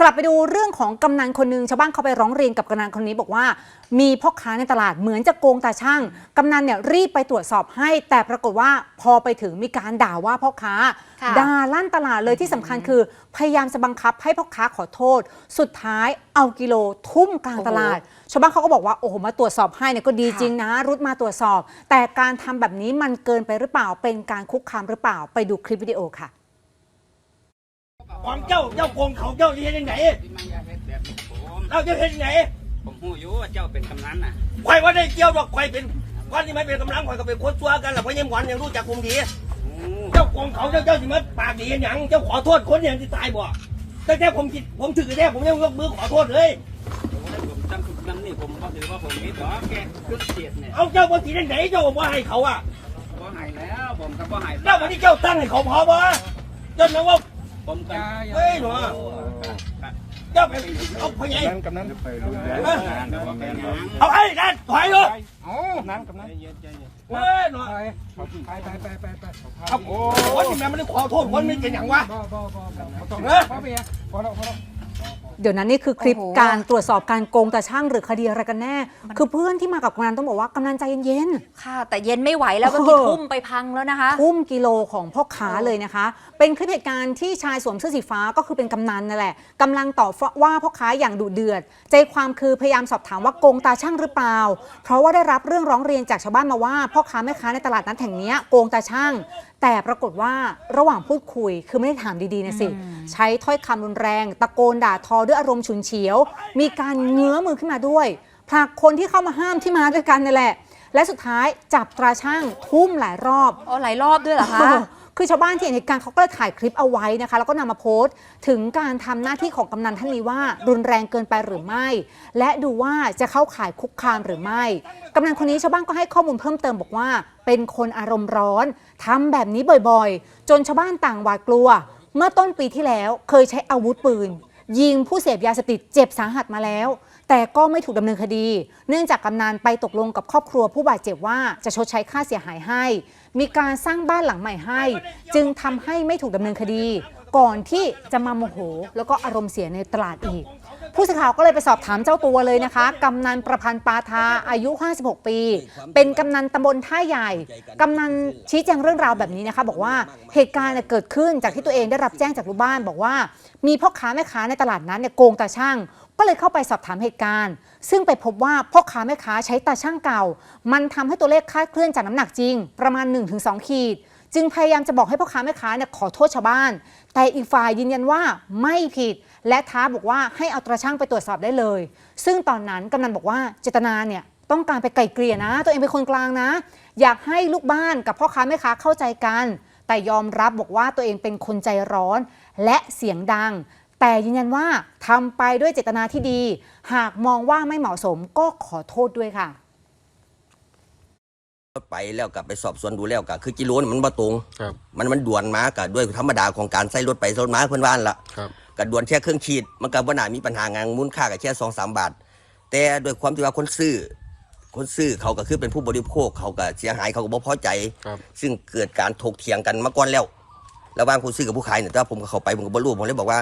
สลับไปดูเรื่องของกำนันคนหนึ่งชาวบ้านเขาไปร้องเรียนกับกำนันคนนี้บอกว่า มีพ่อค้าในตลาดเหมือนจะโกงตาช่างกำนันเนี่ยรีบไปตรวจสอบให้ แต่ปรากฏว่าพอไปถึงมีการด่าว่าพ่อค้าค่ะด่าลั่นตลาดเลยที่สำคัญคือ พยายามจะบังคับให้พ่อค้าขอโทษ สุดท้ายเอากิโลทุ่มกลางตลาดชาวบ้านเขาก็บอกว่าโอ้โหมาตรวจสอบให้เนี่ยก็ดีจริงนะ รุดมาตรวจสอบ แต่การทำแบบนี้มันเกินไปหรือเปล่าเป็นการคุกคามหรือเปล่าไปดูคลิปวิดีโอค่ะ ของเจ้าเจ้าโกงเขาเจ้าจะเฮ็ดยังไงที่ไม่อยากเฮ็ดแบบนี้ผมเราจะเฮ็ดยังไงผมหูอยู่ว่าเจ้าเป็นกำนันน่ะข่อยว่าได้เกี่ยวดอกข่อยเป็นวันที่ไม่เป็นกำลังข่อยก็เป็นคนซัวกันแหละเพราะยังหวานยังรู้จักคุมดีโอ้เจ้าโกงเขาเจ้าเจ้าสิมาปากดีหยังเจ้าขอโทษคนอย่างที่ตายบ่ตั้งแต่ผมคิดผมถือแท้ผมยังยกมือขอโทษเลย ผมจำทุกนั้นนี่ผมก็ถือว่าผมผิดหรอกแกเครื่องเสียดเนี่ยเอาเจ้าบ่สิได้ไหนเจ้าบ่ให้เขาอะ ก็หายแล้วผมก็บ่หายเจ้าวันนี้เจ้าตั้งให้เขาพอบ่เจ้านึกว่า ผมก็เฮ้ยหนูเจ้าไปเอาพยายกำนันไปดูแลแต่ว่าเป็นหยังเอาไอ้นั่นถอยเลยอ๋อนั้นกำนันเฮ้ยหนูไปไปไปไปไปครับโอ้คนที่แม่ไม่ได้ขอโทษคนไม่เป็นอย่างวะบ่บ่บ่บ่ต้องเฮ้ยพอไปอะพอแล้วพอแล้ว เดี๋ยวนั้นนี่คือคลิปโอ้โห การตรวจสอบการโกงตาช่างหรือคดีอะไรกันแน่ คือเพื่อนที่มากับกำนันต้องบอกว่ากำนันใจเย็น ค่ะ แต่เย็นไม่ไหวแล้วเมื่อกี้ทุ่มไปพังแล้วนะคะๆทุ่มกิโลของพ่อค้าเลยนะคะ เป็นคลิปเหตุการณ์ที่ชายสวมเสื้อสีฟ้าก็คือเป็นกำนันนั่นแหละกำลังต่อว่าพ่อค้าอย่างดุเดือด ใจความคือพยายามสอบถามว่าโกงตาช่างหรือเปล่า เพราะว่าได้รับเรื่องร้องเรียนจากชาวบ้านมาว่าพ่อค้าแม่ค้าในตลาดนัดแห่งเนี้ยโกงตาช่างแต่ปรากฏว่าระหว่างพูดคุยคือไม่ได้ถามดีๆนะสิ ใช้ถ้อยคำรุนแรง ตะโกนด่าทอด้วยอารมณ์ฉุนเฉียว มีการเงื้อมือขึ้นมาด้วยผลักคนที่เข้ามาห้ามที่มาด้วยกันนี่แหละ และสุดท้ายจับตราช่างทุ่มหลายรอบอ๋อหลายรอบด้วยเหรอคะเออ คือชาวบ้านที่เห็นเหตุการณ์เขาก็เลยถ่ายคลิปเอาไว้นะคะ แล้วก็นำมาโพสต์ถึงการทำหน้าที่ของกำนันท่านนี้ว่ารุนแรงเกินไปหรือไม่ และดูว่าจะเข้าข่ายคุกคามหรือไม่กำนันคนนี้ชาวบ้านก็ให้ข้อมูลเพิ่มเติมบอกว่า เป็นคนอารมณ์ร้อนทำแบบนี้บ่อยๆ จนชาวบ้านต่างหวาดกลัว เมื่อต้นปีที่แล้วเคยใช้อาวุธปืน ยิงผู้เสพยาเสพติดเจ็บสาหัสมาแล้ว แต่ก็ไม่ถูกดำเนินคดี เนื่องจากกำนันไปตกลงกับครอบครัวผู้บาดเจ็บว่าจะชดใช้ค่าเสียหายให้ มีการสร้างบ้านหลังใหม่ให้ จึงทำให้ไม่ถูกดำเนินคดี ก่อนที่จะมาโมโห แล้วก็อารมณ์เสียในตลาดอีก ผู้สื่อข่าวก็เลยไปสอบถามเจ้าตัวเลยนะคะ กำนันประพันธ์ปาทาอายุ 56 ปี เป็นกำนันตำบลท่าใหญ่ กำนันชี้แจงเรื่องราวแบบนี้นะคะ บอกว่าเหตุการณ์เกิดขึ้นจากที่ตัวเองได้รับแจ้งจากลูกบ้าน บอกว่า มีพ่อค้าแม่ค้าในตลาดนั้นเนี่ยโกงตาช่างก็เลยเข้าไปสอบถามเหตุการณ์ ซึ่งไปพบว่าพ่อค้าแม่ค้าใช้ตาช่างเก่า มันทำให้ตัวเลขคลาดเคลื่อนจากน้ำหนักจริง ประมาณ 1-2 ขีด จึงพยายามจะบอกให้พ่อค้าแม่ค้าเนี่ยขอโทษชาวบ้าน แต่อีกฝ่ายยืนยันว่าไม่ผิด และท้าบอกว่าให้เอาตราช่างไปตรวจสอบได้เลย ซึ่งตอนนั้นกำนันบอกว่าเจตนาเนี่ยต้องการไปไกลเกลี่ยนะ ตัวเองเป็นคนกลางนะ อยากให้ลูกบ้านกับพ่อค้าแม่ค้าเข้าใจกัน แต่ยอมรับบอกว่าตัวเองเป็นคนใจร้อน และเสียงดัง แต่ยืนยันว่าทำไปด้วยเจตนาที่ดี หากมองว่าไม่เหมาะสมก็ขอโทษด้วยค่ะ ไปแล้วกับไปสอบสวนดูแล้วก็คือกิโลนี่มันบ่ตรงครับมันมันด่วนมาก็ด้วยธรรมดาของการใส่รถไปรถมาเพิ่นว่านละครับก็ด่วนแค่เครื่องขีด มันก็บ่น่ามีปัญหางานมูลค่าก็แค่2 3บาท แต่ด้วยความที่ว่าคนซื้อ คนซื้อเขาก็คือเป็นผู้บริโภคเขาก็เสียหายเขาก็บ่พอใจครับซึ่งเกิดการถกเถียงกันมาก่อนแล้วระหว่างผู้ซื้อกับผู้ขายเนี่ยแต่ว่าผมก็เข้าไปผมก็บ่รู้ผมเลยบอกว่า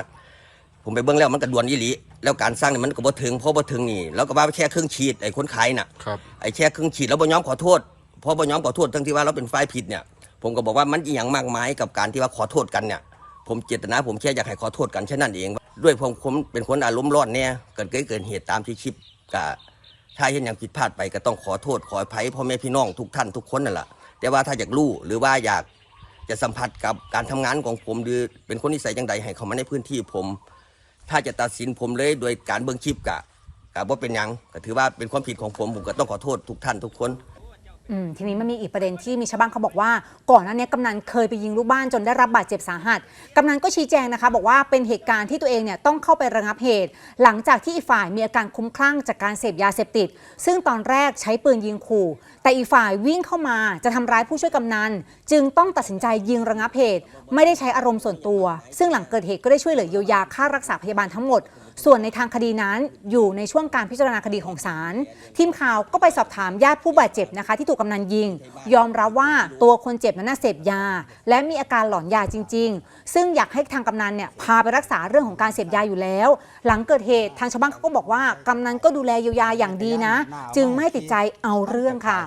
ผมไปเบิ่งแล้วมันก็ด่วนอีหลีแล้วการสร้างนี่มันก็บ่ถึงเพราะบ่ถึงนี่แล้วก็ว่าแค่เครื่องขีดไอ้คนขายน่ะครับไอ้แค่ครึ่งขีดแล้วบ่ยอมขอโทษเพราะบ่ยอมขอโทษทั้งที่ว่าเราเป็นฝ่ายผิดเนี่ย ผมก็บอกว่ามันอีหยังมากมายกับการที่ว่าขอโทษกันเนี่ย ผมเจตนาผมแค่อยากให้ขอโทษกันแค่นั้นเอง ด้วยผมผมเป็นคนอารมณ์ร้อนเนี่ยเกิดเกิดเหตุตามที่คลิปก็ถ้าเห็นอย่างผิดพลาดไปก็ต้องขอโทษขออภัยพ่อแม่พี่น้องทุกท่านทุกคนนั่นแหละแต่ว่าถ้าอยากรู้หรือว่าอยากจะสัมผัสกับการทำงานของผมหรือเป็นคนนิสัยอย่างใดให้เขามาในพื้นที่ผม ถ้าจะตัดสินผมเลยโดยการเบิ่งคลิปกะกะว่าเป็นยังก็ถือว่าเป็นความผิดของผมผมก็ต้องขอโทษทุกท่านทุกคน อืมทีนี้มันมีอีกประเด็นที่มีชาวบ้านเขาบอกว่า ก่อนหน้านี้กำนันเคยไปยิงลูกบ้านจนได้รับบาดเจ็บสาหัสกำนันก็ชี้แจงนะคะ บอกว่าเป็นเหตุการณ์ที่ตัวเองเนี่ยต้องเข้าไประงับเหตุ หลังจากที่อีกฝ่ายมีอาการคุ้มคลั่งจากการเสพยาเสพติด ซึ่งตอนแรกใช้ปืนยิงขู่ แต่อีกฝ่ายวิ่งเข้ามาจะทำร้ายผู้ช่วยกำนันจึงต้องตัดสินใจยิงระงับเหตุ ไม่ได้ใช้อารมณ์ส่วนตัว ซึ่งหลังเกิดเหตุก็ได้ช่วยเหลือเยียวยาค่ารักษาพยาบาลทั้งหมด ส่วนในทางคดีนั้นอยู่ในช่วงการพิจารณาคดีของศาลทีมข่าวก็ไปสอบถามญาติผู้บาดเจ็บนะคะ ที่ถูกกำนันยิง ยอมรับว่าตัวคนเจ็บนั้นเสพยา และมีอาการหลอนยาจริง ๆ ซึ่งอยากให้ทางกำนันเนี่ยพาไปรักษาเรื่องของการเสพยาอยู่แล้ว หลังเกิดเหตุทางชาวบ้านเขาก็บอกว่ากำนันก็ดูแลเยียวยาอย่างดีนะ จึงไม่ติดใจเอาเรื่องค่ะ